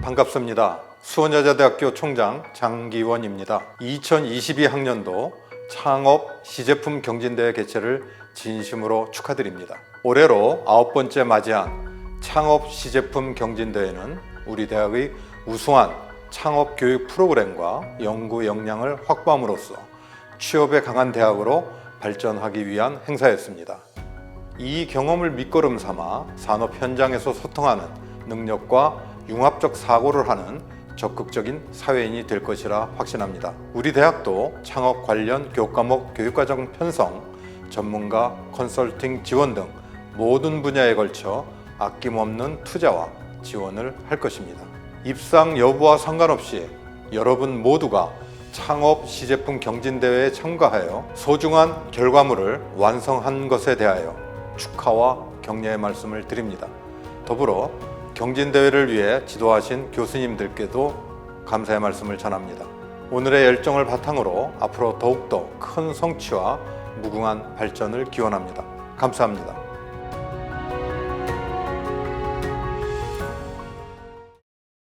반갑습니다. 수원여자대학교 총장 장기원입니다. 2022학년도 창업 시제품 경진대회 개최를 진심으로 축하드립니다. 올해로 아홉 번째 맞이한 창업 시제품 경진대회는 우리 대학의 우수한 창업 교육 프로그램과 연구 역량을 확보함으로써 취업에 강한 대학으로 발전하기 위한 행사였습니다. 이 경험을 밑거름 삼아 산업 현장에서 소통하는 능력과 융합적 사고를 하는 적극적인 사회인이 될 것이라 확신합니다. 우리 대학도 창업 관련 교과목 교육과정 편성, 전문가 컨설팅 지원 등 모든 분야에 걸쳐 아낌없는 투자와 지원을 할 것입니다. 입상 여부와 상관없이 여러분 모두가 창업 시제품 경진대회에 참가하여 소중한 결과물을 완성한 것에 대하여 축하와 격려의 말씀을 드립니다. 더불어 경진대회를 위해 지도하신 교수님들께도 감사의 말씀을 전합니다. 오늘의 열정을 바탕으로 앞으로 더욱더 큰 성취와 무궁한 발전을 기원합니다. 감사합니다.